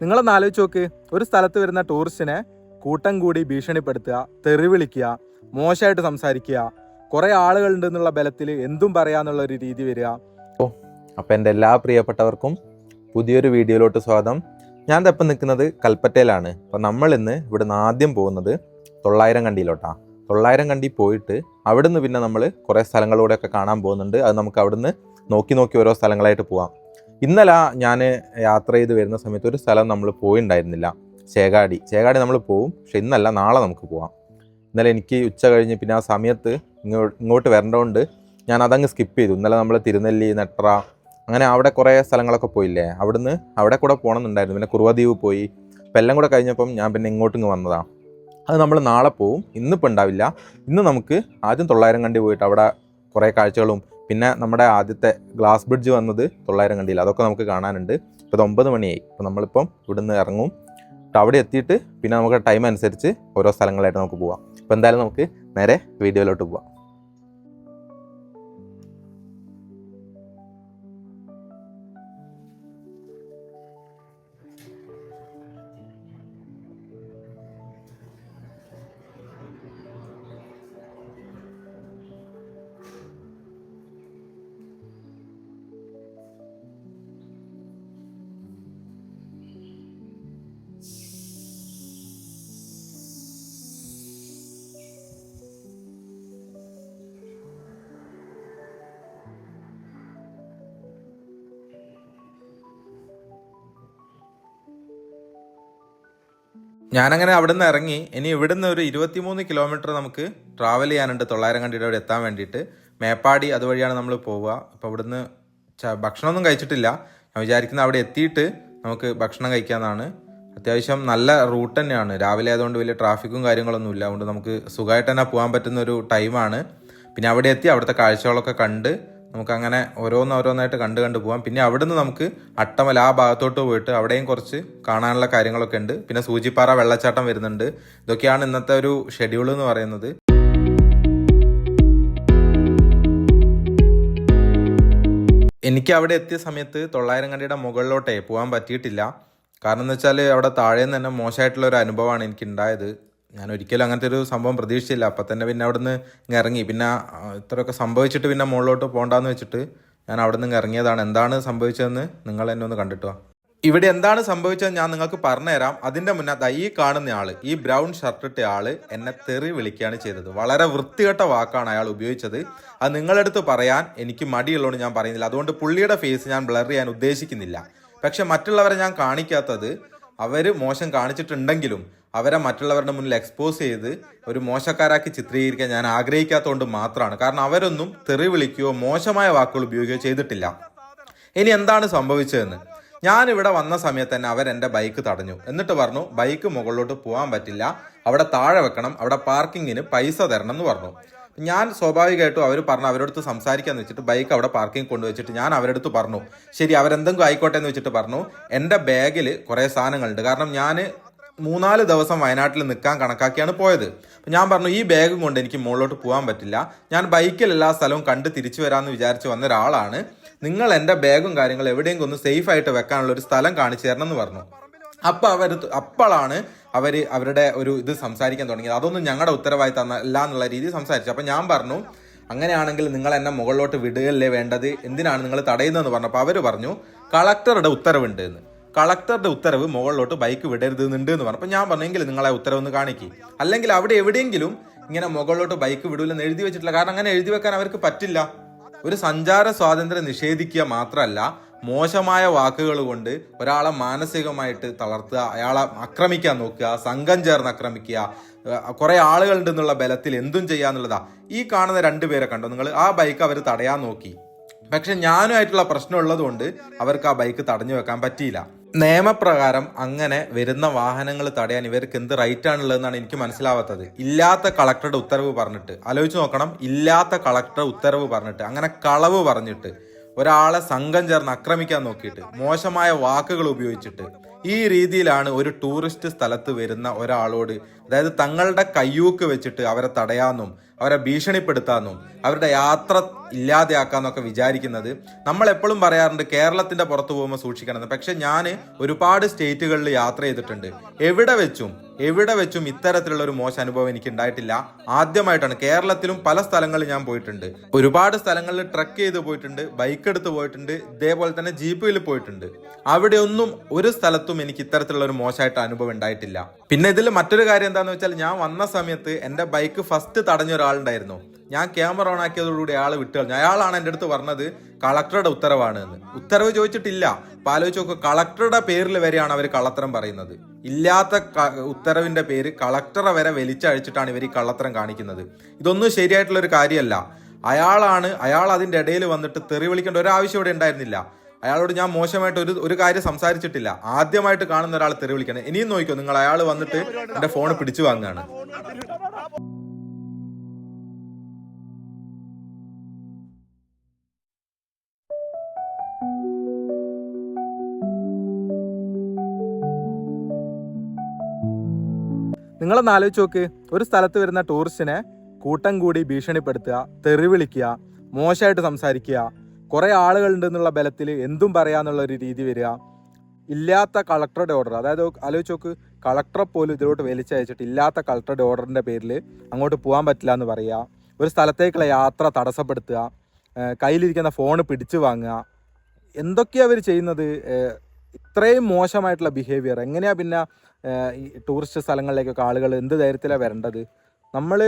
നിങ്ങളൊന്ന് ആലോചിച്ച് നോക്ക്. ഒരു സ്ഥലത്ത് വരുന്ന ടൂറിസ്റ്റിനെ കൂട്ടം കൂടി ഭീഷണിപ്പെടുത്തുക തെറിവിളിക്കുക മോശമായിട്ട് സംസാരിക്കുക. കുറെ ആളുകളുണ്ട് എന്നുള്ള ബലത്തിൽ എന്തും പറയാന്നുള്ള ഒരു രീതി വരിക. ഓ അപ്പം എന്റെ എല്ലാ പ്രിയപ്പെട്ടവർക്കും പുതിയൊരു വീഡിയോയിലോട്ട് സ്വാഗതം. ഞാൻ ഇപ്പം നിൽക്കുന്നത് കൽപ്പറ്റയിലാണ്. അപ്പം നമ്മൾ ഇന്ന് ഇവിടുന്ന് ആദ്യം പോകുന്നത് തൊള്ളായിരം കണ്ടിയിലോട്ടാണ് തൊള്ളായിരം കണ്ടി പോയിട്ട് അവിടുന്ന് പിന്നെ നമ്മൾ കുറേ സ്ഥലങ്ങളിലൂടെയൊക്കെ കാണാൻ പോകുന്നുണ്ട്. അത് നമുക്ക് അവിടുന്ന് നോക്കി നോക്കി ഓരോ സ്ഥലങ്ങളായിട്ട് പോവാം. ഇന്നലെ ഞാൻ യാത്ര ചെയ്ത് വരുന്ന സമയത്ത് ഒരു സ്ഥലം നമ്മൾ പോയിണ്ടായിരുന്നില്ല. ചേകാടി. ചേകാടി നമ്മൾ പോവും. പക്ഷെ ഇന്നല്ല നാളെ നമുക്ക് പോവാം. ഇന്നലെ എനിക്ക് ഉച്ച കഴിഞ്ഞ് പിന്നെ ആ സമയത്ത് ഇങ്ങോട്ട് ഇങ്ങോട്ട് വരേണ്ടതുകൊണ്ട് ഞാൻ അതങ്ങ് സ്കിപ്പ് ചെയ്തു. ഇന്നലെ നമ്മൾ തിരുനെല്ലി നെട്ര അങ്ങനെ അവിടെ കുറേ സ്ഥലങ്ങളൊക്കെ പോയില്ലേ? അവിടുന്ന് അവിടെ കൂടെ പോകണമെന്നുണ്ടായിരുന്നു പിന്നെ കുറുവദ്വീപ് പോയി. അപ്പം എല്ലാം കൂടെ കഴിഞ്ഞപ്പം ഞാൻ പിന്നെ ഇങ്ങോട്ട് ഇങ്ങ് വന്നതാണ് അത് നമ്മൾ നാളെ പോവും. ഇന്നിപ്പോൾ ഉണ്ടാവില്ല ഇന്ന് നമുക്ക് ആദ്യം തൊള്ളായിരം കണ്ടി പോയിട്ട് അവിടെ കുറേ കാഴ്ചകളും പിന്നെ നമ്മുടെ ആദ്യത്തെ ഗ്ലാസ് ബ്രിഡ്ജ് വന്നത് തൊള്ളായിരം കണ്ടിയിൽ അതൊക്കെ നമുക്ക് കാണാനുണ്ട്. ഇപ്പോൾ ഇത് ഒമ്പത് മണിയായി. അപ്പോൾ നമ്മളിപ്പം ഇവിടുന്ന് ഇറങ്ങും. അപ്പോൾ അവിടെ എത്തിയിട്ട് പിന്നെ നമുക്ക് ടൈം അനുസരിച്ച് ഓരോ സ്ഥലങ്ങളായിട്ട് നമുക്ക് പോവാം. അപ്പോൾ എന്തായാലും നമുക്ക് നേരെ വീഡിയോയിലോട്ട് പോവാം. ഞാനങ്ങനെ അവിടെ നിന്ന് ഇറങ്ങി. ഇനി ഇവിടുന്ന് ഒരു ഇരുപത്തിമൂന്ന് കിലോമീറ്റർ നമുക്ക് ട്രാവൽ ചെയ്യാനുണ്ട്. തൊള്ളായിരം കണ്ടിയുടെ അവിടെ എത്താൻ വേണ്ടിയിട്ട്. മേപ്പാടി അതുവഴിയാണ് നമ്മൾ പോവുക. അപ്പോൾ ഇവിടുന്ന് ച- ഭക്ഷണമൊന്നും കഴിച്ചിട്ടില്ല. ഞാൻ വിചാരിക്കുന്ന അവിടെ എത്തിയിട്ട് നമുക്ക് ഭക്ഷണം കഴിക്കാമെന്നാണ് അത്യാവശ്യം നല്ല റൂട്ട് തന്നെയാണ്. രാവിലെ ആയതുകൊണ്ട് വലിയ ട്രാഫിക്കും കാര്യങ്ങളൊന്നും ഇല്ല. അതുകൊണ്ട് നമുക്ക് സുഖമായിട്ട് തന്നെ പോകാൻ പറ്റുന്ന ഒരു ടൈമാണ് പിന്നെ അവിടെ എത്തി അവിടുത്തെ കാഴ്ചകളൊക്കെ കണ്ട് നമുക്ക് അങ്ങനെ ഓരോന്ന് ഓരോന്നായിട്ട് കണ്ട് കണ്ട് പോവാം. പിന്നെ അവിടുന്ന് നമുക്ക് അട്ടമല ആ ഭാഗത്തോട്ട് പോയിട്ട് അവിടെയും കുറച്ച് കാണാനുള്ള കാര്യങ്ങളൊക്കെ ഉണ്ട്. പിന്നെ സൂചിപ്പാറ വെള്ളച്ചാട്ടം വരുന്നുണ്ട്. ഇതൊക്കെയാണ് ഇന്നത്തെ ഒരു ഷെഡ്യൂൾ എന്ന് പറയുന്നത്. എനിക്ക് അവിടെ എത്തിയ സമയത്ത് തൊള്ളായിരം കണ്ടിയുടെ മുകളിലോട്ടേ പോകാൻ പറ്റിയിട്ടില്ല. കാരണം എന്ന് വെച്ചാൽ അവിടെ താഴെ നിന്ന് തന്നെ മോശമായിട്ടുള്ള ഒരു അനുഭവമാണ് എനിക്ക് ഉണ്ടായത് ഞാൻ ഒരിക്കലും അങ്ങനത്തെ ഒരു സംഭവം പ്രതീക്ഷിച്ചില്ല. അപ്പം തന്നെ പിന്നെ അവിടുന്ന് ഇങ്ങ് ഇറങ്ങി. പിന്നെ ഇത്രയൊക്കെ സംഭവിച്ചിട്ട് പിന്നെ മുകളിലോട്ട് പോകണ്ടെന്ന് വെച്ചിട്ട് ഞാൻ അവിടെ നിന്ന് ഇറങ്ങിയതാണ്. എന്താണ് സംഭവിച്ചതെന്ന് നിങ്ങൾ എന്നെ ഒന്ന് കണ്ടിട്ടോ ഇവിടെ എന്താണ് സംഭവിച്ചത് ഞാൻ നിങ്ങൾക്ക് പറഞ്ഞുതരാം. അതിന്റെ മുന്നേ ദാ ഈ കാണുന്ന ആൾ ഈ ബ്രൗൺ ഷർട്ട് ഇട്ട ആൾ എന്നെ തെറി വിളിക്കുകയാണ് ചെയ്തത്. വളരെ വൃത്തികെട്ട വാക്കാണ് അയാൾ ഉപയോഗിച്ചത്. അത് നിങ്ങളെടുത്ത് പറയാൻ എനിക്ക് മടിയുള്ളതുകൊണ്ട് ഞാൻ പറയുന്നില്ല. അതുകൊണ്ട് പുള്ളിയുടെ ഫേസ് ഞാൻ ബ്ലർ ചെയ്യാൻ ഉദ്ദേശിക്കുന്നില്ല. പക്ഷെ മറ്റുള്ളവരെ ഞാൻ കാണിക്കാത്തത് അവർ മോശം കാണിച്ചിട്ടുണ്ടെങ്കിലും അവരെ മറ്റുള്ളവരുടെ മുന്നിൽ എക്സ്പോസ് ചെയ്ത് ഒരു മോശക്കാരാക്കി ചിത്രീകരിക്കാൻ ഞാൻ ആഗ്രഹിക്കാത്തതുകൊണ്ട് മാത്രമാണ്. കാരണം അവരൊന്നും തെറി വിളിക്കുകയോ മോശമായ വാക്കുകൾ ഉപയോഗിക്കുകയോ ചെയ്തിട്ടില്ല. ഇനി എന്താണ് സംഭവിച്ചതെന്ന്? ഞാൻ ഇവിടെ വന്ന സമയത്ത് തന്നെ അവർ എന്റെ ബൈക്ക് തടഞ്ഞു. എന്നിട്ട് പറഞ്ഞു ബൈക്ക് മുകളിലോട്ട് പോകാൻ പറ്റില്ല. അവിടെ താഴെ വെക്കണം. അവിടെ പാർക്കിങ്ങിന് പൈസ തരണം എന്ന് പറഞ്ഞു. ഞാൻ സ്വാഭാവികമായിട്ടും അവർ പറഞ്ഞു അവരടുത്ത് സംസാരിക്കാന്ന് വെച്ചിട്ട് ബൈക്ക് അവിടെ പാർക്കിംഗ് കൊണ്ടുവച്ചിട്ട് ഞാൻ അവരടുത്ത് പറഞ്ഞു. ശരി അവരെന്തെങ്കിലും ആയിക്കോട്ടെ എന്ന് വെച്ചിട്ട് പറഞ്ഞു. എന്റെ ബാഗിൽ കുറേ സാധനങ്ങളുണ്ട്. കാരണം ഞാൻ മൂന്നാൽ ദിവസം വയനാട്ടിൽ നിൽക്കാൻ കണക്കാക്കിയാണ് പോയത്. ഞാൻ പറഞ്ഞു ഈ ബാഗും കൊണ്ട് എനിക്ക് മുകളിലോട്ട് പോകാൻ പറ്റില്ല. ഞാൻ ബൈക്കിൽ എല്ലാ സ്ഥലവും കണ്ട് തിരിച്ചു വരാമെന്ന് വിചാരിച്ച് വന്ന ഒരാളാണ്. നിങ്ങൾ എന്റെ ബാഗും കാര്യങ്ങളും എവിടെയെങ്കിലും ഒന്ന് സേഫ് ആയിട്ട് വെക്കാനുള്ള ഒരു സ്ഥലം കാണിച്ചു തരണം എന്ന് പറഞ്ഞു. അപ്പോൾ അവർ അപ്പോഴാണ് അവർ അവരുടെ ഒരു ഇത് സംസാരിക്കാൻ തുടങ്ങിയത്. അതൊന്നും ഞങ്ങളുടെ ഉത്തരവാദിത്തം അല്ല എന്നുള്ള രീതിയിൽ സംസാരിച്ചു. അപ്പോൾ ഞാൻ പറഞ്ഞു അങ്ങനെയാണെങ്കിൽ നിങ്ങൾ എന്നെ മുകളിലോട്ട് വിടുകയല്ലേ വേണ്ടത്? എന്തിനാണ് നിങ്ങൾ തടയുന്നതെന്ന് പറഞ്ഞപ്പോൾ അവർ പറഞ്ഞു കളക്ടറുടെ ഉത്തരവുണ്ട് എന്ന്. കളക്ടറുടെ ഉത്തരവ് മുകളിലോട്ട് ബൈക്ക് വിടരുത് എന്ന് പറഞ്ഞു. പറഞ്ഞപ്പോൾ ഞാൻ പറഞ്ഞെങ്കിൽ നിങ്ങളെ ഉത്തരവ് ഒന്ന് കാണിക്കും. അല്ലെങ്കിൽ അവിടെ എവിടെയെങ്കിലും ഇങ്ങനെ മുകളിലോട്ട് ബൈക്ക് വിടൂലെന്ന് എഴുതി വെച്ചിട്ടില്ല. കാരണം അങ്ങനെ എഴുതി വെക്കാൻ അവർക്ക് പറ്റില്ല. ഒരു സഞ്ചാര സ്വാതന്ത്ര്യം നിഷേധിക്കുക മാത്രമല്ല മോശമായ വാക്കുകൾ കൊണ്ട് ഒരാളെ മാനസികമായിട്ട് തളർത്തുക അയാളെ ആക്രമിക്കാൻ നോക്കുക സംഘം ചേർന്ന് ആക്രമിക്കുക കുറെ ആളുകളുണ്ട് എന്നുള്ള ബലത്തിൽ എന്തും ചെയ്യാന്നുള്ളതാ ഈ കാണുന്ന രണ്ടുപേരെ കണ്ടോ? നിങ്ങൾ ആ ബൈക്ക് അവർ തടയാൻ നോക്കി. പക്ഷെ ഞാനുമായിട്ടുള്ള പ്രശ്നം ഉള്ളതുകൊണ്ട് അവർക്ക് ആ ബൈക്ക് തടഞ്ഞു വെക്കാൻ പറ്റിയില്ല. നിയമപ്രകാരം അങ്ങനെ വരുന്ന വാഹനങ്ങൾ തടയാൻ ഇവർക്ക് എന്ത് റൈറ്റ് ആണുള്ളതെന്നാണ് എനിക്ക് മനസ്സിലാവാത്തത്. ഇല്ലാത്ത കളക്ടറുടെ ഉത്തരവ് പറഞ്ഞിട്ട്. ആലോചിച്ച് നോക്കണം. ഇല്ലാത്ത കളക്ടറുടെ ഉത്തരവ് പറഞ്ഞിട്ട്. അങ്ങനെ കളവ് പറഞ്ഞിട്ട്. ഒരാളെ സംഘം ചേർന്ന് ആക്രമിക്കാൻ നോക്കിയിട്ട്. മോശമായ വാക്കുകൾ ഉപയോഗിച്ചിട്ട്. ഈ രീതിയിലാണ് ഒരു ടൂറിസ്റ്റ് സ്ഥലത്ത് വരുന്ന ഒരാളോട് അതായത് തങ്ങളുടെ കയ്യൂക്ക് വെച്ചിട്ട് അവരെ തടയാന്നും അവരെ ഭീഷണിപ്പെടുത്താന്നും അവരുടെ യാത്ര ഇല്ലാതെയാക്കാന്നൊക്കെ വിചാരിക്കുന്നത് നമ്മൾ എപ്പോഴും പറയാറുണ്ട് കേരളത്തിന്റെ പുറത്ത് പോകുമ്പോൾ സൂക്ഷിക്കണമെന്ന് പക്ഷെ ഞാൻ ഒരുപാട് സ്റ്റേറ്റുകളിൽ യാത്ര ചെയ്തിട്ടുണ്ട്. എവിടെ വെച്ചും എവിടെ വെച്ചും ഇത്തരത്തിലുള്ള ഒരു മോശം അനുഭവം എനിക്ക് ഉണ്ടായിട്ടില്ല. ആദ്യമായിട്ടാണ് കേരളത്തിലും പല സ്ഥലങ്ങളിൽ ഞാൻ പോയിട്ടുണ്ട്. ഒരുപാട് സ്ഥലങ്ങളിൽ ട്രക്ക് ചെയ്ത് പോയിട്ടുണ്ട് ബൈക്ക് എടുത്ത് പോയിട്ടുണ്ട് ഇതേപോലെ തന്നെ ജീപ്പിൽ പോയിട്ടുണ്ട്. അവിടെയൊന്നും ഒരു സ്ഥലത്തും എനിക്ക് ഇത്തരത്തിലുള്ള ഒരു മോശമായിട്ട് അനുഭവം ഉണ്ടായിട്ടില്ല. പിന്നെ ഇതിൽ മറ്റൊരു കാര്യം എന്താണെന്ന് വെച്ചാൽ ഞാൻ വന്ന സമയത്ത് എന്റെ ബൈക്ക് ഫസ്റ്റ് തടഞ്ഞ ഒരാളുണ്ടായിരുന്നു. ഞാൻ ക്യാമറ ഓൺ ആക്കിയതോടുകൂടി അയാൾ വിട്ടു. കളഞ്ഞു അയാളാണ് എന്റെ അടുത്ത് പറഞ്ഞത് കളക്ടറുടെ ഉത്തരവാണ് എന്ന് ഉത്തരവ് ചോദിച്ചിട്ടില്ല. അപ്പൊ ആലോചിച്ച് നോക്കുക കളക്ടറുടെ പേരിൽ വരെയാണ് അവർ കള്ളത്തരം പറയുന്നത്. ഇല്ലാത്ത ഉത്തരവിന്റെ പേര് കളക്ടറെ വരെ വലിച്ചഴിച്ചിട്ടാണ് ഇവർ ഈ കള്ളത്തരം കാണിക്കുന്നത്. ഇതൊന്നും ശരിയായിട്ടുള്ള ഒരു കാര്യമല്ല. അയാളാണ് അയാൾ അതിന്റെ ഇടയിൽ വന്നിട്ട് തെറി വിളിക്കേണ്ട ഒരാവശ്യം ഇവിടെ ഉണ്ടായിരുന്നില്ല. അയാളോട് ഞാൻ മോശമായിട്ട് ഒരു ഒരു കാര്യം സംസാരിച്ചിട്ടില്ല. ആദ്യമായിട്ട് കാണുന്ന ഒരാൾ തെറി വിളിക്കണം. ഇനിയും നോക്കിക്കോ നിങ്ങൾ അയാൾ വന്നിട്ട് എന്റെ ഫോൺ പിടിച്ചു വാങ്ങുകയാണ് നിങ്ങളൊന്ന് ആലോചിച്ച് നോക്ക്. ഒരു സ്ഥലത്ത് വരുന്ന ടൂറിസ്റ്റിനെ കൂട്ടം കൂടി ഭീഷണിപ്പെടുത്തുക തെറിവിളിക്കുക മോശമായിട്ട് സംസാരിക്കുക. കുറേ ആളുകളുണ്ടെന്നുള്ള ബലത്തിൽ എന്തും പറയാന്നുള്ള ഒരു രീതി വരിക. ഇല്ലാത്ത കളക്ടറുടെ ഓർഡർ അതായത് ആലോചിച്ച് നോക്ക്. കളക്ടറെ പോലും ഇതിലോട്ട് വലിച്ചയച്ചിട്ട് ഇല്ലാത്ത കളക്ടറുടെ ഓർഡറിന്റെ പേരിൽ അങ്ങോട്ട് പോകാൻ പറ്റില്ല എന്ന് പറയുക. ഒരു സ്ഥലത്തേക്കുള്ള യാത്ര തടസ്സപ്പെടുത്തുക. കയ്യിലിരിക്കുന്ന ഫോൺ പിടിച്ചു വാങ്ങുക. എന്തൊക്കെയാണ് അവർ ചെയ്യുന്നത്? ഇത്രയും മോശമായിട്ടുള്ള ബിഹേവിയർ എങ്ങനെയാണ് പിന്നെ ടൂറിസ്റ്റ് സ്ഥലങ്ങളിലേക്കൊക്കെ ആളുകൾ എന്ത് ധൈര്യത്തിലാണ് വരേണ്ടത്? നമ്മൾ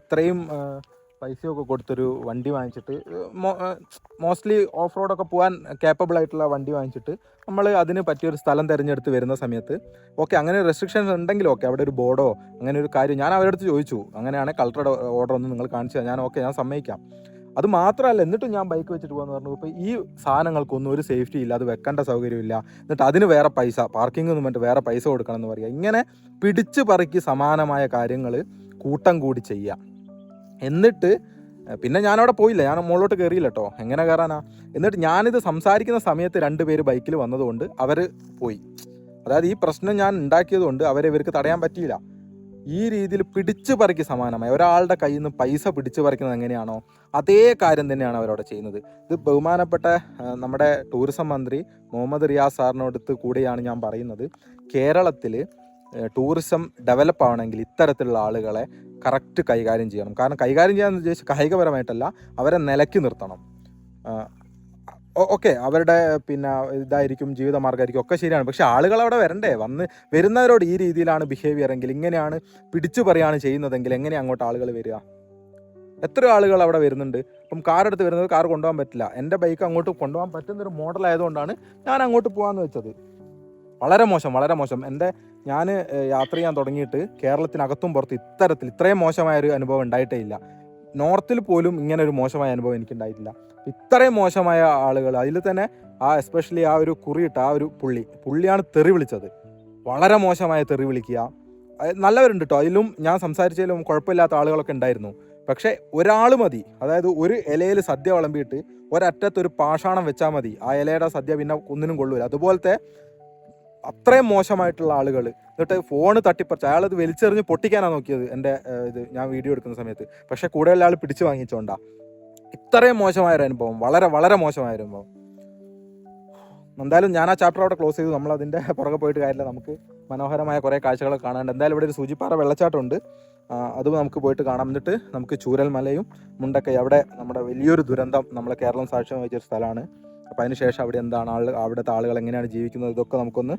ഇത്രയും പൈസയൊക്കെ കൊടുത്തൊരു വണ്ടി വാങ്ങിച്ചിട്ട് മോസ്റ്റ്ലി ഓഫ് റോഡൊക്കെ പോകാൻ കേപ്പബിൾ ആയിട്ടുള്ള വണ്ടി വാങ്ങിച്ചിട്ട് നമ്മൾ അതിന് പറ്റിയൊരു സ്ഥലം തിരഞ്ഞെടുത്ത് വരുന്ന സമയത്ത് ഓക്കെ അങ്ങനെ റെസ്ട്രിക്ഷൻസ് ഉണ്ടെങ്കിൽ ഓക്കെ അവിടെ ഒരു ബോർഡോ അങ്ങനെ ഒരു കാര്യം ഞാൻ അവരടുത്ത് ചോദിച്ചു. അങ്ങനെയാണ് കളക്ടറുടെ ഓർഡർ ഒന്ന് നിങ്ങൾ കാണിച്ചു ഞാൻ ഓക്കെ ഞാൻ സമ്മതിക്കാം. അത് മാത്രമല്ല എന്നിട്ടും ഞാൻ ബൈക്ക് വെച്ചിട്ട് പോകാന്ന് പറഞ്ഞു. ഇപ്പോൾ ഈ സാധനങ്ങൾക്കൊന്നും ഒരു സേഫ്റ്റി ഇല്ല അത് വെക്കേണ്ട സൗകര്യമില്ല എന്നിട്ട് അതിന് വേറെ പൈസ പാർക്കിംഗ് ഒന്നും മറ്റു വേറെ പൈസ കൊടുക്കണം എന്ന് പറയുക. ഇങ്ങനെ പിടിച്ചു പറിക്ക് സമാനമായ കാര്യങ്ങൾ കൂട്ടം കൂടി ചെയ്യുക. എന്നിട്ട് പിന്നെ ഞാനവിടെ പോയില്ല. ഞാൻ മുകളിലോട്ട് കയറിയില്ല കേട്ടോ എങ്ങനെ കയറാനാ എന്നിട്ട് ഞാനിത് സംസാരിക്കുന്ന സമയത്ത് രണ്ടുപേര് ബൈക്കിൽ വന്നതുകൊണ്ട് അവർ പോയി. അതായത് ഈ പ്രശ്നം ഞാൻ ഉണ്ടാക്കിയതുകൊണ്ട് അവരെ ഇവർക്ക് തടയാൻ പറ്റിയില്ല. ഈ രീതിയിൽ പിടിച്ചു പറിക്ക് സമാനമായി. ഒരാളുടെ കയ്യിൽ നിന്ന് പൈസ പിടിച്ചു പറിക്കുന്നത് എങ്ങനെയാണോ അതേ കാര്യം തന്നെയാണ് അവരവിടെ ചെയ്യുന്നത്. ഇത് ബഹുമാനപ്പെട്ട നമ്മുടെ ടൂറിസം മന്ത്രി മുഹമ്മദ് റിയാസ് സാറിനോടത്ത് കൂടിയാണ് ഞാൻ പറയുന്നത്. കേരളത്തിൽ ടൂറിസം ഡെവലപ്പ് ആവണമെങ്കിൽ ഇത്തരത്തിലുള്ള ആളുകളെ കറക്റ്റ് കൈകാര്യം ചെയ്യണം. കാരണം കൈകാര്യം ചെയ്യാന്ന് ഉദ്ദേശിച്ച് കായികപരമായിട്ടല്ല അവരെ നിലക്കി നിർത്തണം. ഓക്കെ അവരുടെ പിന്നെ ഇതായിരിക്കും ജീവിതമാർഗമായിരിക്കും ഒക്കെ ശരിയാണ്. പക്ഷെ ആളുകൾ അവിടെ വരണ്ടേ? വന്ന് വരുന്നവരോട് ഈ രീതിയിലാണ് ബിഹേവിയർ എങ്കിൽ ഇങ്ങനെയാണ് പിടിച്ചു പറയാണ് ചെയ്യുന്നതെങ്കിൽ എങ്ങനെ അങ്ങോട്ട് ആളുകൾ വരിക? എത്ര ആളുകൾ അവിടെ വരുന്നുണ്ട്. അപ്പം കാർ എടുത്ത് വരുന്നത് കാർ കൊണ്ടുപോകാൻ പറ്റില്ല. എന്റെ ബൈക്ക് അങ്ങോട്ട് കൊണ്ടുപോകാൻ പറ്റുന്ന ഒരു മോഡൽ ആയതുകൊണ്ടാണ് ഞാൻ അങ്ങോട്ട് പോകാമെന്ന് വെച്ചത്. വളരെ മോശം വളരെ മോശം. എന്റെ ഞാൻ യാത്ര ചെയ്യാൻ തുടങ്ങിയിട്ട് കേരളത്തിനകത്തും പുറത്ത് ഇത്തരത്തിൽ ഇത്രയും മോശമായൊരു അനുഭവം ഉണ്ടായിട്ടേ ഇല്ല. നോർത്തിൽ പോലും ഇങ്ങനെ ഒരു മോശമായ അനുഭവം എനിക്ക് ഉണ്ടായിട്ടില്ല ഇത്രയും മോശമായ ആളുകൾ അതിൽ തന്നെ ആ എസ്പെഷ്യലി ആ ഒരു കുറിയിട്ട ആ ഒരു പുള്ളി. പുള്ളിയാണ് തെറി വിളിച്ചത്. വളരെ മോശമായ തെറി വിളിക്കുക. നല്ലവരുണ്ട് കേട്ടോ അതിലും ഞാൻ സംസാരിച്ചതിലും കുഴപ്പമില്ലാത്ത ആളുകളൊക്കെ ഉണ്ടായിരുന്നു. പക്ഷേ ഒരാൾ മതി. അതായത് ഒരു ഇലയിൽ സദ്യ വിളമ്പിയിട്ട് ഒരറ്റത്തൊരു പാഷാണം വെച്ചാൽ മതി. ആ ഇലയുടെ സദ്യ പിന്നെ ഒന്നിനും കൊള്ളൂല. അതുപോലത്തെ അത്രയും മോശമായിട്ടുള്ള ആളുകൾ എന്നിട്ട് ഫോൺ തട്ടിപ്പറിച്ച് അയാളത് വലിച്ചെറിഞ്ഞ് പൊട്ടിക്കാനാണ് നോക്കിയത് എന്റെ ഇത് ഞാൻ വീഡിയോ എടുക്കുന്ന സമയത്ത്. പക്ഷേ കൂടെയുള്ള ആൾ പിടിച്ചു വാങ്ങിച്ചോണ്ടാ. ഇത്രയും മോശമായ ഒരു അനുഭവം വളരെ വളരെ മോശമായ അനുഭവം. എന്തായാലും ഞാൻ ആ ചാപ്റ്റർ അവിടെ ക്ലോസ് ചെയ്തു. നമ്മൾ അതിന്റെ പുറകെ പോയിട്ട് കാര്യമില്ല. നമുക്ക് മനോഹരമായ കുറേ കാഴ്ചകൾ കാണാനുണ്ട്. എന്തായാലും ഇവിടെ ഒരു സൂചിപ്പാറ വെള്ളച്ചാട്ടമുണ്ട് അത് നമുക്ക് പോയിട്ട് കാണാം. എന്നിട്ട് നമുക്ക് ചൂരൽമലയും മുണ്ടക്കൈ അവിടെ നമ്മുടെ വലിയൊരു ദുരന്തം നമ്മളെ കേരളം സാക്ഷ്യം വഹിച്ചൊരു സ്ഥലമാണ്. അപ്പം അതിന് ശേഷം അവിടെ എന്താണ് ആൾ അവിടുത്തെ ആളുകൾ എങ്ങനെയാണ് ജീവിക്കുന്നത് ഇതൊക്കെ നമുക്കൊന്ന്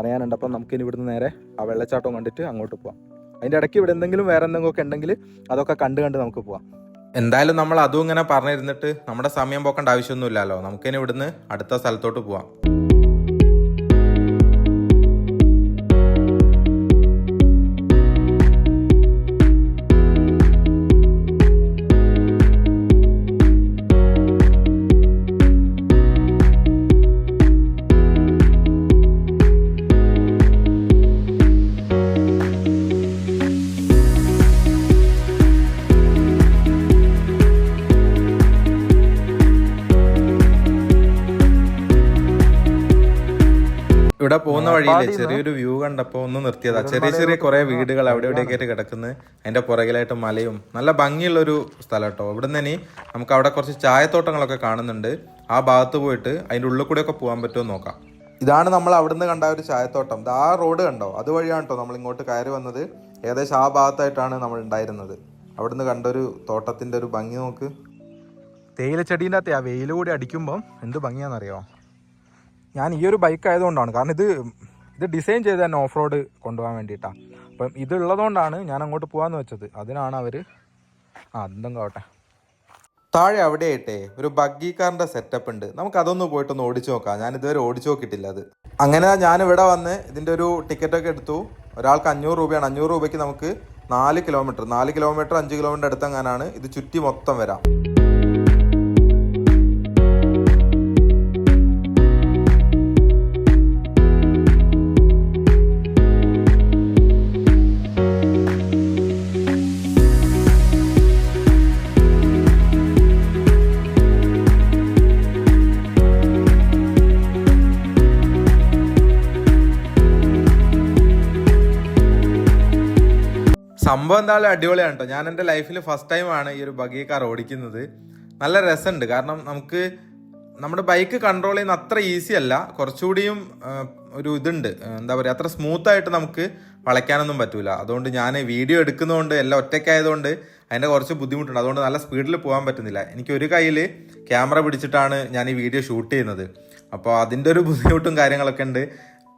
അറിയാനുണ്ട്. അപ്പം നമുക്കിനി ഇവിടുന്ന് നേരെ ആ വെള്ളച്ചാട്ടം കണ്ടിട്ട് അങ്ങോട്ട് പോവാം. അതിന്റെ ഇടയ്ക്ക് ഇവിടെ എന്തെങ്കിലും വേറെ എന്തെങ്കിലും ഒക്കെ ഉണ്ടെങ്കിൽ അതൊക്കെ കണ്ട് കണ്ട് നമുക്ക് പോവാം. എന്തായാലും നമ്മൾ അതും ഇങ്ങനെ പറഞ്ഞിരുന്നിട്ട് നമ്മുടെ സമയം പോക്കേണ്ട ആവശ്യമൊന്നുമില്ലല്ലോ. നമുക്കിനി ഇവിടുന്ന് അടുത്ത സ്ഥലത്തോട്ട് പോവാം. മേപ്പാടിന്ന് ചെറിയൊരു വ്യൂ കണ്ടപ്പോ ഒന്ന് നിർത്തിയതാ. ചെറിയ ചെറിയ കുറെ വീടുകൾ അവിടെ ഇവിടെയൊക്കെ ആയിട്ട് കിടക്കുന്നു. അതിന്റെ പുറകിലായിട്ട് മലയും. നല്ല ഭംഗിയുള്ള ഒരു സ്ഥലം കേട്ടോ. ഇവിടുന്ന് ഇനി നമുക്ക് അവിടെ കുറച്ച് ചായത്തോട്ടങ്ങളൊക്കെ കാണുന്നുണ്ട്. ആ ഭാഗത്ത് പോയിട്ട് അതിന്റെ ഉള്ളിൽ കൂടെ ഒക്കെ പോകാൻ പറ്റുമോ നോക്കാം. ഇതാണ് നമ്മൾ അവിടുന്ന് കണ്ട ഒരു ചായത്തോട്ടം. ആ റോഡ് കണ്ടോ? അതുവഴിയാണ് കേട്ടോ നമ്മൾ ഇങ്ങോട്ട് കയറി വന്നത്. ഏകദേശം ആ ഭാഗത്തായിട്ടാണ് നമ്മൾ ഉണ്ടായിരുന്നത്. അവിടുന്ന് കണ്ട ഒരു തോട്ടത്തിന്റെ ഒരു ഭംഗി നോക്ക്. തേയില ചെടീന്റെ അകത്തെ ആ വെയിൽ കൂടി അടിക്കുമ്പം എന്ത് ഭംഗിയാണെന്നറിയോ? ഞാൻ ഈ ഒരു ബൈക്ക് ആയതുകൊണ്ടാണ്. കാരണം ഇത് ഇത് ഡിസൈൻ ചെയ്ത് തന്നെ ഓഫ് റോഡ് കൊണ്ടുപോകാൻ വേണ്ടിയിട്ടാണ് അപ്പം ഇതുള്ളതുകൊണ്ടാണ് ഞാൻ അങ്ങോട്ട് പോകാമെന്ന് വെച്ചത്. അതിനാണ് അവർ ആ എന്തെങ്കിലും ആവട്ടെ താഴെ അവിടെ ആയിട്ടെ ഒരു ബഗ്ഗി കാറിന്റെ സെറ്റപ്പ് ഉണ്ട്. നമുക്ക് അതൊന്ന് പോയിട്ടൊന്ന് ഓടിച്ചു നോക്കാം. ഞാൻ ഇതുവരെ ഓടിച്ചു നോക്കിയിട്ടില്ല അത്. അങ്ങനെ ഞാൻ ഇവിടെ വന്ന് ഇതിന്റെ ഒരു ടിക്കറ്റൊക്കെ എടുത്തു. ഒരാൾക്ക് അഞ്ഞൂറ് രൂപയാണ്. അഞ്ഞൂറ് രൂപയ്ക്ക് നമുക്ക് നാല് കിലോമീറ്റർ നാല് കിലോമീറ്റർ അഞ്ച് കിലോമീറ്റർ അടുത്തെങ്ങാനാണ് ഇത് ചുറ്റി മൊത്തം വരാം. എന്തായാലും അടിപൊളിയാണ് കേട്ടോ ഞാൻ എന്റെ ലൈഫിൽ ഫസ്റ്റ് ടൈമാണ് ഈ ഒരു ബഗി കാർ ഓടിക്കുന്നത്. നല്ല രസമുണ്ട്. കാരണം നമുക്ക് നമ്മുടെ ബൈക്ക് കൺട്രോൾ ചെയ്യുന്ന അത്ര ഈസി അല്ല. കുറച്ചുകൂടിയും ഒരു ഇതുണ്ട്. എന്താ പറയുക അത്ര സ്മൂത്തായിട്ട് നമുക്ക് വളയ്ക്കാനൊന്നും പറ്റില്ല അതുകൊണ്ട് ഞാൻ വീഡിയോ എടുക്കുന്നതുകൊണ്ട് എല്ലാം ഒറ്റയ്ക്കായതുകൊണ്ട് അതിന്റെ കുറച്ച് ബുദ്ധിമുട്ടുണ്ട്. അതുകൊണ്ട് നല്ല സ്പീഡിൽ പോകാൻ പറ്റുന്നില്ല. എനിക്ക് ഒരു കയ്യിൽ ക്യാമറ പിടിച്ചിട്ടാണ് ഞാൻ ഈ വീഡിയോ ഷൂട്ട് ചെയ്യുന്നത്. അപ്പോൾ അതിന്റെ ഒരു ബുദ്ധിമുട്ടും കാര്യങ്ങളൊക്കെ ഉണ്ട്.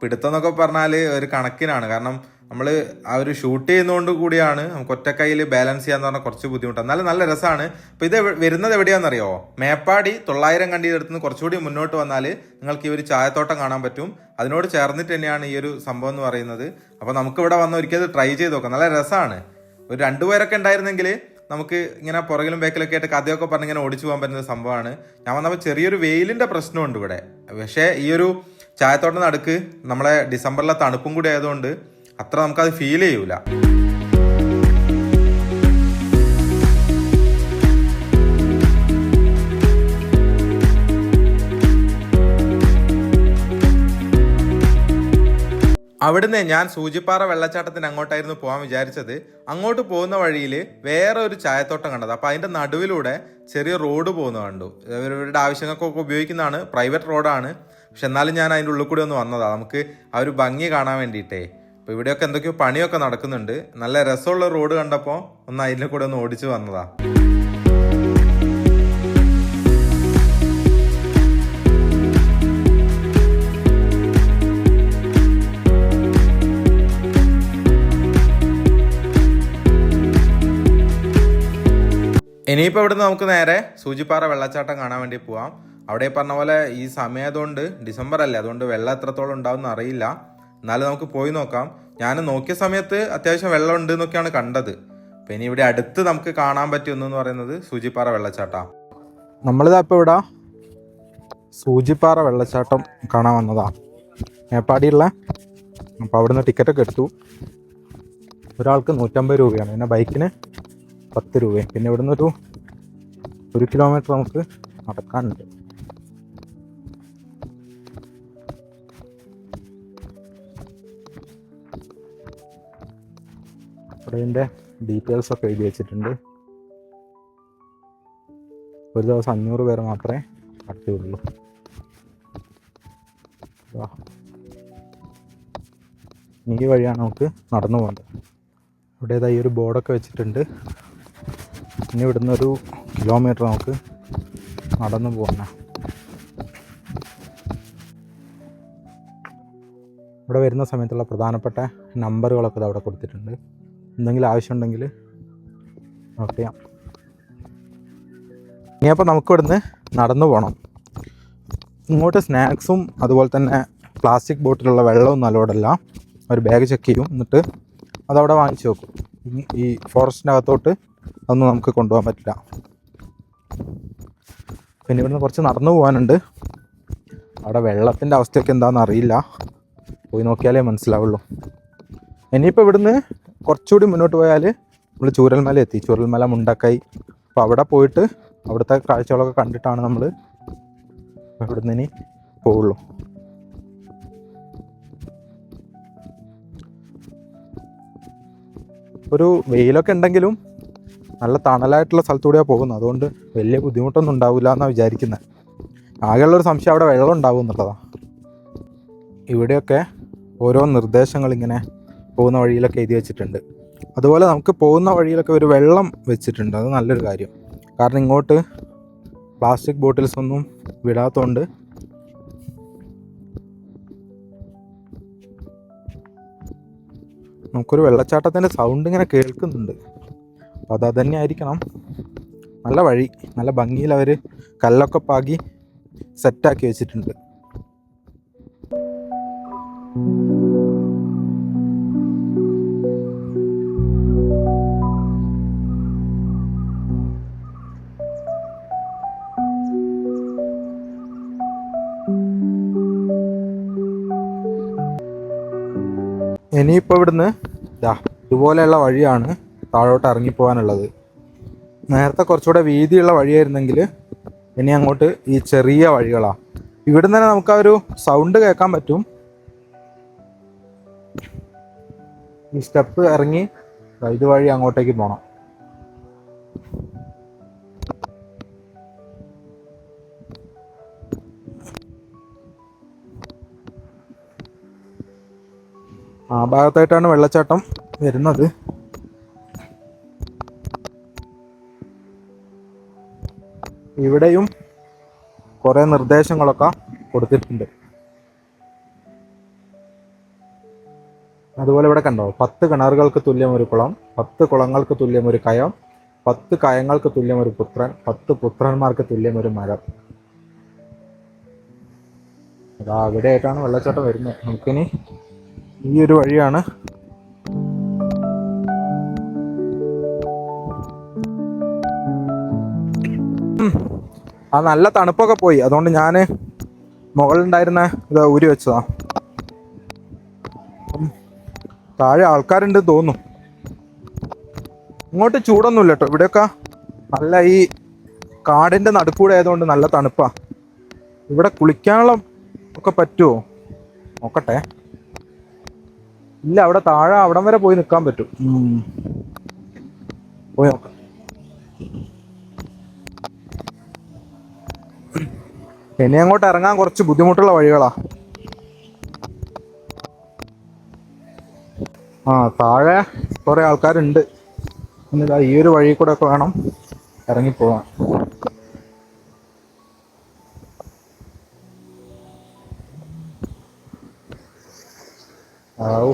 പിടുത്തം എന്നൊക്കെ പറഞ്ഞാൽ ഒരു കണക്കിനാണ്. കാരണം നമ്മൾ ആ ഒരു ഷൂട്ട് ചെയ്യുന്നതുകൊണ്ട് കൂടിയാണ് നമുക്ക് ഒറ്റക്കൈയിൽ ബാലൻസ് ചെയ്യാന്ന് പറഞ്ഞാൽ കുറച്ച് ബുദ്ധിമുട്ടാണ് എന്നാലും നല്ല രസമാണ് അപ്പോൾ ഇത് വരുന്നത് എവിടെയാണെന്നറിയോ മേപ്പാടി തൊള്ളായിരം കണ്ടിയുടെ അടുത്ത് നിന്ന് കുറച്ചുകൂടി മുന്നോട്ട് വന്നാൽ നിങ്ങൾക്ക് ഈ ഒരു ചായത്തോട്ടം കാണാൻ പറ്റും. അതിനോട് ചേർന്നിട്ട് തന്നെയാണ് ഈ ഒരു സംഭവം എന്ന് പറയുന്നത്. അപ്പോൾ നമുക്ക് ഇവിടെ വന്ന് ഒരിക്കൽ ട്രൈ ചെയ്ത് നോക്കാം. നല്ല രസമാണ് ഒരു രണ്ടുപേരൊക്കെ ഉണ്ടായിരുന്നെങ്കിൽ നമുക്ക് ഇങ്ങനെ പുറകിലും ബേക്കിലൊക്കെ ആയിട്ട് കഥയൊക്കെ പറഞ്ഞ് ഇങ്ങനെ ഓടിച്ചു പോകാൻ പറ്റുന്ന സംഭവമാണ്. ഞാൻ വന്നപ്പോൾ ചെറിയൊരു വെയിലിന്റെ പ്രശ്നമുണ്ട് ഇവിടെ. പക്ഷേ ഈ ഒരു ചായത്തോട്ടം നടുക്ക് നമ്മളെ ഡിസംബറിലെ തണുപ്പും കൂടി ആയതുകൊണ്ട് അത്ര നമുക്കത് ഫീൽ ചെയ്യൂല. അവിടുന്ന് ഞാൻ സൂചിപ്പാറ വെള്ളച്ചാട്ടത്തിന് അങ്ങോട്ടായിരുന്നു പോകാൻ വിചാരിച്ചത്. അങ്ങോട്ട് പോകുന്ന വഴിയിൽ വേറെ ഒരു ചായത്തോട്ടം കണ്ടത്. അപ്പോൾ അതിന്റെ നടുവിലൂടെ ചെറിയ റോഡ് പോകുന്ന കണ്ടു. ഇവരുടെ ആവശ്യങ്ങൾക്കൊക്കെ ഉപയോഗിക്കുന്നതാണ്. പ്രൈവറ്റ് റോഡാണ്. പക്ഷെ എന്നാലും ഞാൻ അതിന്റെ ഉള്ളിൽ കൂടി ഒന്ന് വന്നതാണ് നമുക്ക് ആ ഒരു ഭംഗി കാണാൻ വേണ്ടിയിട്ടേ. അപ്പോൾ ഇവിടെയൊക്കെ എന്തൊക്കെയോ പണിയൊക്കെ നടക്കുന്നുണ്ട്. നല്ല രസമുള്ള റോഡ് കണ്ടപ്പോൾ ഒന്ന് അതിന്റെ കൂടെ ഒന്ന് ഓടിച്ചു വന്നതാ. ഇനിയിപ്പോൾ ഇവിടുന്ന് നമുക്ക് നേരെ സൂചിപ്പാറ വെള്ളച്ചാട്ടം കാണാൻ വേണ്ടി പോവാം. അവിടെ പറഞ്ഞ പോലെ ഈ സമയതുകൊണ്ട് ഡിസംബർ അല്ലേ അതുകൊണ്ട് വെള്ളം എത്രത്തോളം ഉണ്ടാവും അറിയില്ല. എന്നാലും നമുക്ക് പോയി നോക്കാം. ഞാൻ നോക്കിയ സമയത്ത് അത്യാവശ്യം വെള്ളം ഉണ്ട് എന്നൊക്കെയാണ് കണ്ടത്. ഇനി ഇവിടെ അടുത്ത് നമുക്ക് കാണാൻ പറ്റിയ എന്ന് പറയുന്നത് സൂചിപ്പാറ വെള്ളച്ചാട്ടാ. നമ്മളിതാ ഇപ്പോൾ ഇവിടെ സൂചിപ്പാറ വെള്ളച്ചാട്ടം കാണാൻ വന്നതാ. മേപ്പാടിയുള്ള അപ്പോൾ അവിടുന്ന് ടിക്കറ്റൊക്കെ എടുത്തു. ഒരാൾക്ക് നൂറ്റമ്പത് രൂപയാണ്. പിന്നെ ബൈക്കിന് പത്ത് രൂപയും. പിന്നെ ഇവിടുന്ന് ഒരു ഒരു കിലോമീറ്റർ നമുക്ക് നടക്കാനുണ്ട്. ഇതിന്റെ ഡീറ്റെയിൽസ് ഒക്കെ എഴുതി വെച്ചിട്ടുണ്ട്. ഒരു ദിവസം അഞ്ഞൂറ് പേര് മാത്രമേ അടുത്തുള്ളൂ. ഈ വഴിയാണ് നമുക്ക് നടന്നു പോകുന്നത്. ഇവിടെ ഒരു ബോർഡൊക്കെ വെച്ചിട്ടുണ്ട്. ഇനി ഇവിടുന്ന് ഒരു കിലോമീറ്റർ നമുക്ക് നടന്നു പോകണം ഇവിടെ വരുന്ന സമയത്തുള്ള പ്രധാനപ്പെട്ട നമ്പറുകളൊക്കെ അവിടെ കൊടുത്തിട്ടുണ്ട്. എന്തെങ്കിലും ആവശ്യമുണ്ടെങ്കിൽ നോട്ട് ചെയ്യാം. ഇനിയപ്പോൾ നമുക്ക് ഇവിടുന്ന് നടന്നു പോകണം ഇങ്ങോട്ട് സ്നാക്സും അതുപോലെ തന്നെ പ്ലാസ്റ്റിക് ബോട്ടിലുള്ള വെള്ളവും നല്ലോടല്ല ഒരു ബാഗ് ചെക്ക് ചെയ്യും. എന്നിട്ട് അതവിടെ വാങ്ങിച്ചു വെക്കും. ഈ ഫോറസ്റ്റിന്റെ അകത്തോട്ട് അതൊന്നും നമുക്ക് കൊണ്ടുപോകാൻ പറ്റില്ല. പിന്നെ ഇവിടുന്ന് കുറച്ച് നടന്നു പോകാനുണ്ട്. അവിടെ വെള്ളത്തിന്റെ അവസ്ഥയൊക്കെ എന്താണെന്ന് അറിയില്ല. പോയി നോക്കിയാലേ മനസ്സിലാവുള്ളൂ. ഇനിയിപ്പോൾ ഇവിടുന്ന് കുറച്ചുകൂടി മുന്നോട്ട് പോയാൽ നമ്മൾ ചൂരൽമല എത്തി. ചൂരൽമല മുണ്ടക്കൈ. അപ്പോൾ അവിടെ പോയിട്ട് അവിടുത്തെ കാഴ്ചകളൊക്കെ കണ്ടിട്ടാണ് നമ്മൾ അവിടുന്ന് ഇനി പോവുള്ളൂ. ഒരു വെയിലൊക്കെ ഉണ്ടെങ്കിലും നല്ല തണലായിട്ടുള്ള സ്ഥലത്തൂടെയാണ് പോകുന്നത്. അതുകൊണ്ട് വലിയ ബുദ്ധിമുട്ടൊന്നും ഉണ്ടാവില്ല എന്നാണ് വിചാരിക്കുന്നത് ആകെയുള്ളൊരു സംശയം അവിടെ വെള്ളം ഉണ്ടാവും എന്നുള്ളതാണ് ഇവിടെയൊക്കെ ഓരോ നിർദ്ദേശങ്ങളിങ്ങനെ പോകുന്ന വഴിയിലൊക്കെ എഴുതി വെച്ചിട്ടുണ്ട്. അതുപോലെ നമുക്ക് പോകുന്ന വഴിയിലൊക്കെ ഒരു വെള്ളം വെച്ചിട്ടുണ്ട്. അത് നല്ലൊരു കാര്യം. കാരണം ഇങ്ങോട്ട് പ്ലാസ്റ്റിക് ബോട്ടിൽസ് ഒന്നും വിടാത്തതുകൊണ്ട് നമുക്കൊരു വെള്ളച്ചാട്ടത്തിന്റെ സൗണ്ട് ഇങ്ങനെ കേൾക്കുന്നുണ്ട്. അപ്പോൾ അത് തന്നെ ആയിരിക്കണം. നല്ല വഴി നല്ല ഭംഗിയിൽ അവർ കല്ലൊക്കെ പാകി സെറ്റാക്കി വെച്ചിട്ടുണ്ട്. ഇനിയിപ്പോൾ ഇവിടുന്ന് ഇതാ ഇതുപോലെയുള്ള വഴിയാണ് താഴോട്ട് ഇറങ്ങിപ്പോകാനുള്ളത് നേരത്തെ കുറച്ചുകൂടെ വീതിയുള്ള വഴിയായിരുന്നെങ്കിൽ ഇനി അങ്ങോട്ട് ഈ ചെറിയ വഴികളാണ് ഇവിടുന്ന് തന്നെ നമുക്ക് ആ ഒരു സൗണ്ട് കേൾക്കാൻ പറ്റും. ഈ സ്റ്റെപ്പ് ഇറങ്ങി ഇതുവഴി അങ്ങോട്ടേക്ക് പോകണം ഭാഗത്തായിട്ടാണ് വെള്ളച്ചാട്ടം വരുന്നത്. ഇവിടെയും കുറേ നിർദ്ദേശങ്ങളൊക്കെ കൊടുത്തിട്ടുണ്ട്. അതുപോലെ ഇവിടെ കണ്ടോ പത്ത് കിണറുകൾക്ക് തുല്യം ഒരു കുളം പത്ത് കുളങ്ങൾക്ക് തുല്യം ഒരു കയം പത്ത് കയങ്ങൾക്ക് തുല്യം ഒരു പുത്രൻ പത്ത് പുത്രന്മാർക്ക് തുല്യം ഒരു മരം. അതാ അവിടെയായിട്ടാണ് വെള്ളച്ചാട്ടം വരുന്നത്. നമുക്കിനി ഈ ഒരു വഴിയാണ് ആ നല്ല തണുപ്പൊക്കെ പോയി. അതുകൊണ്ട് ഞാൻ മുകളിലുണ്ടായിരുന്ന ഇത് ഊരി വെച്ചതാ. താഴെ ആൾക്കാരുണ്ട് തോന്നുന്നു. ഇങ്ങോട്ട് ചൂടൊന്നുമില്ല കേട്ടോ ഇവിടെയൊക്കെ നല്ല ഈ കാടിന്റെ നടുക്കൂടെ ആയതുകൊണ്ട് നല്ല തണുപ്പാണ് ഇവിടെ കുളിക്കാനുള്ള ഒക്കെ പറ്റുമോ നോക്കട്ടെ. ഇല്ല അവിടെ താഴെ അവിടം വരെ പോയി നിൽക്കാൻ പറ്റും. പോയി നോക്കാം. ഇനി അങ്ങോട്ട് ഇറങ്ങാൻ കുറച്ച് ബുദ്ധിമുട്ടുള്ള വഴികളാ. ആ താഴെ കുറെ ആൾക്കാരുണ്ട്. എന്നിട്ട് ഈ ഒരു വഴി കൂടെ ഒക്കെ വേണം ഇറങ്ങിപ്പോവാൻ. ആവൂ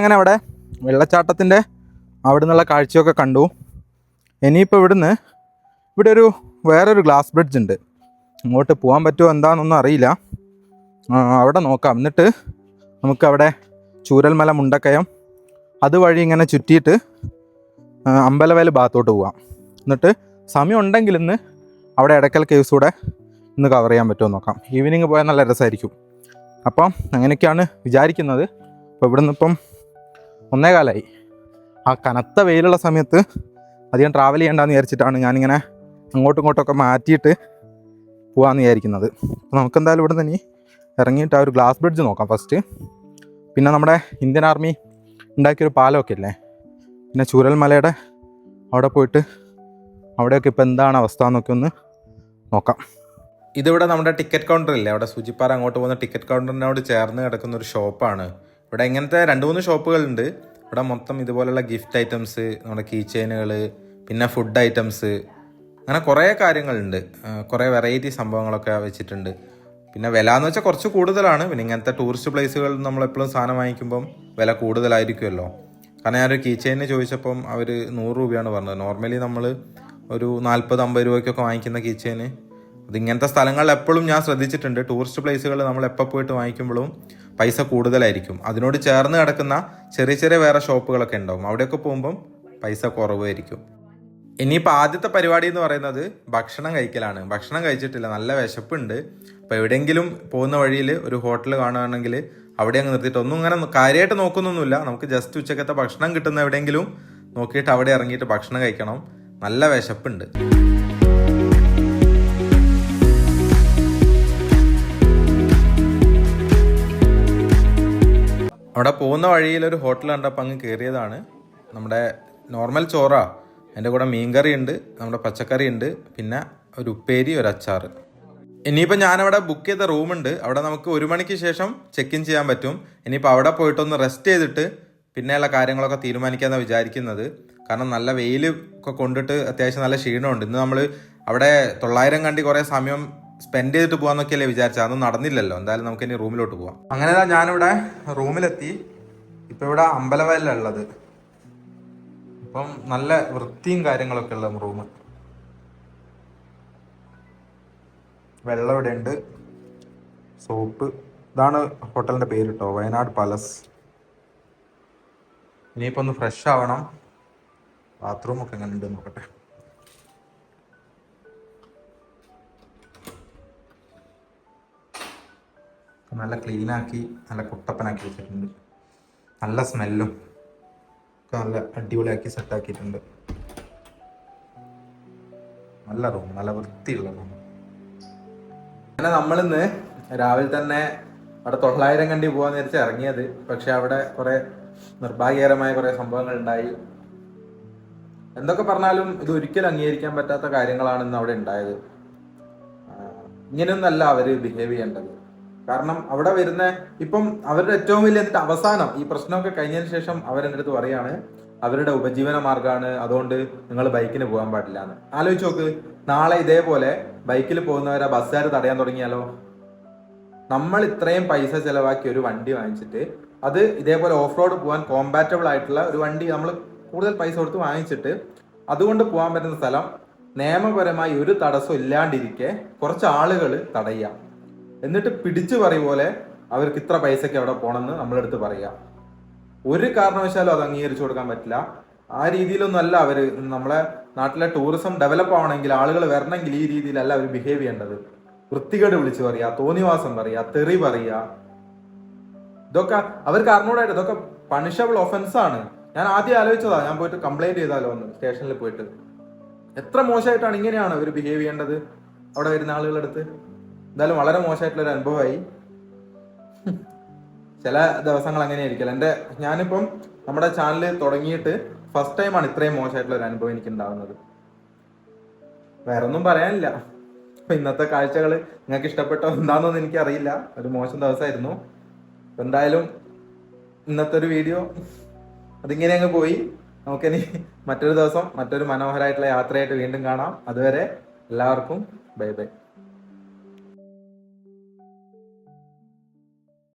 അങ്ങനെ അവിടെ? വെള്ളച്ചാട്ടത്തിന്റെ അവിടെ നിന്നുള്ള കാഴ്ചയൊക്കെ കണ്ടു. ഇനിയിപ്പോൾ ഇവിടുന്ന് ഇവിടെ ഒരു വേറൊരു ഗ്ലാസ് ബ്രിഡ്ജ് ഉണ്ട്. അങ്ങോട്ട് പോകാൻ പറ്റുമോ എന്താണെന്നൊന്നും അറിയില്ല. അവിടെ നോക്കാം. എന്നിട്ട് നമുക്കവിടെ ചൂരൽമല മുണ്ടക്കയം അതുവഴി ഇങ്ങനെ ചുറ്റിയിട്ട് അമ്പലവയൽ ഭാഗത്തോട്ട് പോവാം. എന്നിട്ട് സമയം ഉണ്ടെങ്കിൽ ഇന്ന് അവിടെ ഇടയ്ക്കൽ കേസ് കൂടെ ഇന്ന് കവർ ചെയ്യാൻ പറ്റുമോ നോക്കാം. ഈവനിങ് പോയാൽ നല്ല രസമായിരിക്കും. അപ്പം അങ്ങനെയൊക്കെയാണ് വിചാരിക്കുന്നത്. അപ്പോൾ ഇവിടുന്ന് ഇപ്പം ഒന്നേ കാലമായി ആ കനത്ത വെയിലുള്ള സമയത്ത് അധികം ട്രാവൽ ചെയ്യണ്ടെന്ന് വിചാരിച്ചിട്ടാണ് ഞാനിങ്ങനെ അങ്ങോട്ടും ഇങ്ങോട്ടൊക്കെ മാറ്റിയിട്ട് പോകാമെന്ന് വിചാരിക്കുന്നത്. അപ്പോൾ നമുക്കെന്തായാലും ഇവിടെ നിന്ന് ഇനി ഇറങ്ങിയിട്ട് ആ ഒരു ഗ്ലാസ് ബ്രിഡ്ജ് നോക്കാം ഫസ്റ്റ് പിന്നെ നമ്മുടെ ഇന്ത്യൻ ആർമി ഉണ്ടാക്കിയൊരു പാലമൊക്കെ ഇല്ലേ? പിന്നെ ചൂരൽമലയുടെ അവിടെ പോയിട്ട് അവിടെയൊക്കെ ഇപ്പോൾ എന്താണ് അവസ്ഥ എന്നൊക്കെ ഒന്ന് നോക്കാം. ഇതിവിടെ നമ്മുടെ ടിക്കറ്റ് കൗണ്ടർ ഇല്ലേ? അവിടെ സൂചിപ്പാറ അങ്ങോട്ട് പോകുന്ന ടിക്കറ്റ് കൗണ്ടറിനോട് ചേർന്ന് കിടക്കുന്ന ഒരു ഷോപ്പാണ് ഇവിടെ ഇങ്ങനത്തെ രണ്ട് മൂന്ന് ഷോപ്പുകളുണ്ട്. ഇവിടെ മൊത്തം ഇതുപോലുള്ള ഗിഫ്റ്റ് ഐറ്റംസ് നമ്മുടെ കീ ചെയിനുകൾ പിന്നെ ഫുഡ് ഐറ്റംസ് അങ്ങനെ കുറേ കാര്യങ്ങളുണ്ട്. കുറേ വെറൈറ്റി സംഭവങ്ങളൊക്കെ വെച്ചിട്ടുണ്ട്. പിന്നെ വില എന്ന് വെച്ചാൽ കുറച്ച് കൂടുതലാണ്. പിന്നെ ഇങ്ങനത്തെ ടൂറിസ്റ്റ് പ്ലേസുകളിൽ നമ്മൾ എപ്പോഴും സാധനം വാങ്ങിക്കുമ്പം വില കൂടുതലായിരിക്കുമല്ലോ. കാരണം ഞാനൊരു കീ ചെയിന് ചോദിച്ചപ്പം അവർ നൂറ് രൂപയാണ് പറഞ്ഞത്. നോർമലി നമ്മൾ ഒരു നാൽപ്പത് അമ്പത് രൂപയ്ക്കൊക്കെ വാങ്ങിക്കുന്ന കീ ചെയിന് അത് ഇങ്ങനത്തെ സ്ഥലങ്ങളിൽ എപ്പോഴും ഞാൻ ശ്രദ്ധിച്ചിട്ടുണ്ട്. ടൂറിസ്റ്റ് പ്ലേസുകൾ നമ്മൾ എപ്പോൾ പോയിട്ട് വാങ്ങിക്കുമ്പോഴും പൈസ കൂടുതലായിരിക്കും. അതിനോട് ചേർന്ന് കിടക്കുന്ന ചെറിയ ചെറിയ വേറെ ഷോപ്പുകളൊക്കെ ഉണ്ടാവും. അവിടെയൊക്കെ പോകുമ്പം പൈസ കുറവായിരിക്കും. ഇനിയിപ്പോൾ ആദ്യത്തെ പരിപാടി എന്ന് പറയുന്നത് ഭക്ഷണം കഴിക്കലാണ്. ഭക്ഷണം കഴിച്ചിട്ടില്ല. നല്ല വിശപ്പുണ്ട്. അപ്പോൾ എവിടെയെങ്കിലും പോകുന്ന വഴിയിൽ ഒരു ഹോട്ടൽ കാണുകയാണെങ്കിൽ അവിടെ അങ്ങ് നിർത്തിയിട്ട് ഒന്നും അങ്ങനെ കാര്യമായിട്ട് നോക്കുന്നൊന്നുമില്ല. നമുക്ക് ജസ്റ്റ് ഉച്ചക്കത്തെ ഭക്ഷണം കിട്ടുന്ന എവിടെയെങ്കിലും നോക്കിയിട്ട് അവിടെ ഇറങ്ങിയിട്ട് ഭക്ഷണം കഴിക്കണം. നല്ല വിശപ്പുണ്ട്. അവിടെ പോകുന്ന വഴിയിൽ ഒരു ഹോട്ടൽ കണ്ടപ്പോൾ അങ്ങ് കയറിയതാണ്. നമ്മുടെ നോർമൽ ചോറ. എന്റെ കൂടെ മീൻകറി ഉണ്ട് നമ്മുടെ പച്ചക്കറി ഉണ്ട് പിന്നെ ഒരു ഉപ്പേരി ഒരു അച്ചാർ ഇനിയിപ്പോൾ ഞാനവിടെ ബുക്ക് ചെയ്ത റൂമുണ്ട് അവിടെ നമുക്ക് ഒരു മണിക്ക് ശേഷം ചെക്ക് ഇൻ ചെയ്യാൻ പറ്റും. ഇനിയിപ്പോൾ അവിടെ പോയിട്ടൊന്ന് റെസ്റ്റ് ചെയ്തിട്ട് പിന്നെയുള്ള കാര്യങ്ങളൊക്കെ തീരുമാനിക്കാമെന്നാണ് വിചാരിക്കുന്നത്. കാരണം നല്ല വെയിൽ ഒക്കെ കൊണ്ടിട്ട് അത്യാവശ്യം നല്ല ക്ഷീണമുണ്ട്. ഇന്ന് നമ്മൾ അവിടെ തൊള്ളായിരം കണ്ടി കുറേ സമയം സ്പെൻഡ് ചെയ്തിട്ട് പോകാന്നൊക്കെയല്ലേ വിചാരിച്ചത്. അതൊന്നും നടന്നില്ലല്ലോ. എന്തായാലും നമുക്ക് ഇനി റൂമിലോട്ട് പോവാം. അങ്ങനെ ഞാനിവിടെ റൂമിലെത്തി. ഇപ്പൊ ഇവിടെ അമ്പലവയലുള്ളത് ഇപ്പം നല്ല വൃത്തിയും കാര്യങ്ങളൊക്കെ ഉള്ള റൂം വെള്ളം ഇവിടെ ഉണ്ട്. സോപ്പ്. ഇതാണ് ഹോട്ടലിന്റെ പേര് കേട്ടോ വയനാട് പാലസ്. ഇനിയിപ്പോ ഒന്ന് ഫ്രഷ് ആവണം. ബാത്റൂം ഒക്കെ എങ്ങനെ ഉണ്ട് നോക്കട്ടെ. നല്ല ക്ലീനാക്കി നല്ല കുട്ടപ്പനാക്കി വെച്ചിട്ടുണ്ട്. നല്ല സ്മെല്ലും നല്ല അടിപൊളിയാക്കി സെറ്റാക്കിയിട്ടുണ്ട് നല്ല റൂം നല്ല വൃത്തിയുള്ള റൂം അങ്ങനെ നമ്മളിന്ന് രാവിലെ തന്നെ അവിടെ തൊള്ളായിരം കണ്ടി പോവാൻ നേരിച്ച് ഇറങ്ങിയത്. പക്ഷെ അവിടെ കുറെ നിർഭാഗ്യകരമായ കുറെ സംഭവങ്ങൾ ഉണ്ടായി. എന്തൊക്കെ പറഞ്ഞാലും ഇത് ഒരിക്കലും അംഗീകരിക്കാൻ പറ്റാത്ത കാര്യങ്ങളാണ് ഇന്ന് അവിടെ ഉണ്ടായത്. ഇങ്ങനെയൊന്നല്ല അവർ ബിഹേവ് ചെയ്യേണ്ടത്. കാരണം അവിടെ വരുന്ന ഇപ്പം അവരുടെ ഏറ്റവും വലിയ എന്നിട്ട് അവസാനം ഈ പ്രശ്നമൊക്കെ കഴിഞ്ഞതിന് ശേഷം അവരെന്റെ അടുത്ത് പറയാണ് അവരുടെ ഉപജീവന മാർഗമാണ് അതുകൊണ്ട് നിങ്ങൾ ബൈക്കിന് പോകാൻ പാടില്ല എന്ന് ആലോചിച്ച് നോക്ക് നാളെ ഇതേപോലെ ബൈക്കിൽ പോകുന്നവരെ ബസ്സുകാർ തടയാൻ തുടങ്ങിയാലോ? നമ്മൾ ഇത്രയും പൈസ ചെലവാക്കി ഒരു വണ്ടി വാങ്ങിച്ചിട്ട് അത് ഇതേപോലെ ഓഫ് റോഡ് പോകാൻ കോമ്പാറ്റബിൾ ആയിട്ടുള്ള ഒരു വണ്ടി നമ്മൾ കൂടുതൽ പൈസ കൊടുത്ത് വാങ്ങിച്ചിട്ട് അതുകൊണ്ട് പോകാൻ പറ്റുന്ന സ്ഥലം നിയമപരമായി ഒരു തടസ്സം ഇല്ലാണ്ടിരിക്കെ കുറച്ച് ആളുകൾ തടയാം എന്നിട്ട് പിടിച്ചു പറയും പോലെ അവർക്ക് ഇത്ര പൈസയ്ക്ക് അവിടെ പോകണമെന്ന് നമ്മളെടുത്ത് പറയുക ഒരു കാരണവശാലും അത് അംഗീകരിച്ചു കൊടുക്കാൻ പറ്റില്ല. ആ രീതിയിലൊന്നും അല്ല അവർ നമ്മളെ നാട്ടിലെ ടൂറിസം ഡെവലപ്പ് ആവണമെങ്കിൽ ആളുകൾ വരണമെങ്കിൽ ഈ രീതിയിലല്ല അവർ ബിഹേവ് ചെയ്യേണ്ടത്. വൃത്തികേട് വിളിച്ചു പറയുക തോന്നിവാസം പറയുക തെറി പറയുക ഇതൊക്കെ അവർക്ക് അറിഞ്ഞൂടായിട്ട് ഇതൊക്കെ പണിഷബിൾ ഒഫൻസ് ആണ്. ഞാൻ ആദ്യം ആലോചിച്ചതാ ഞാൻ പോയിട്ട് കംപ്ലൈന്റ് ചെയ്താലോ ഒന്ന് സ്റ്റേഷനിൽ പോയിട്ട്. എത്ര മോശമായിട്ടാണ് ഇങ്ങനെയാണ് അവർ ബിഹേവ് ചെയ്യേണ്ടത് അവിടെ വരുന്ന ആളുകളുടെ അടുത്ത്? എന്തായാലും വളരെ മോശമായിട്ടുള്ള ഒരു അനുഭവമായി. ചില ദിവസങ്ങൾ അങ്ങനെയായിരിക്കും എന്റെ ഞാനിപ്പം നമ്മുടെ ചാനൽ തുടങ്ങിയിട്ട് ഫസ്റ്റ് ടൈമാണ് ഇത്രയും മോശമായിട്ടുള്ള ഒരു അനുഭവം എനിക്ക് ഉണ്ടാകുന്നത് വേറെ ഒന്നും പറയാനില്ല. അപ്പൊ ഇന്നത്തെ കാഴ്ചകൾ നിങ്ങൾക്ക് ഇഷ്ടപ്പെട്ടോ എന്താണെന്നൊന്നും എനിക്കറിയില്ല. ഒരു മോശം ദിവസമായിരുന്നു. എന്തായാലും ഇന്നത്തെ ഒരു വീഡിയോ അതിങ്ങനെ അങ്ങ് പോയി. നമുക്കിനി മറ്റൊരു ദിവസം മറ്റൊരു മനോഹരമായിട്ടുള്ള യാത്രയായിട്ട് വീണ്ടും കാണാം. അതുവരെ എല്ലാവർക്കും ബൈ ബൈ.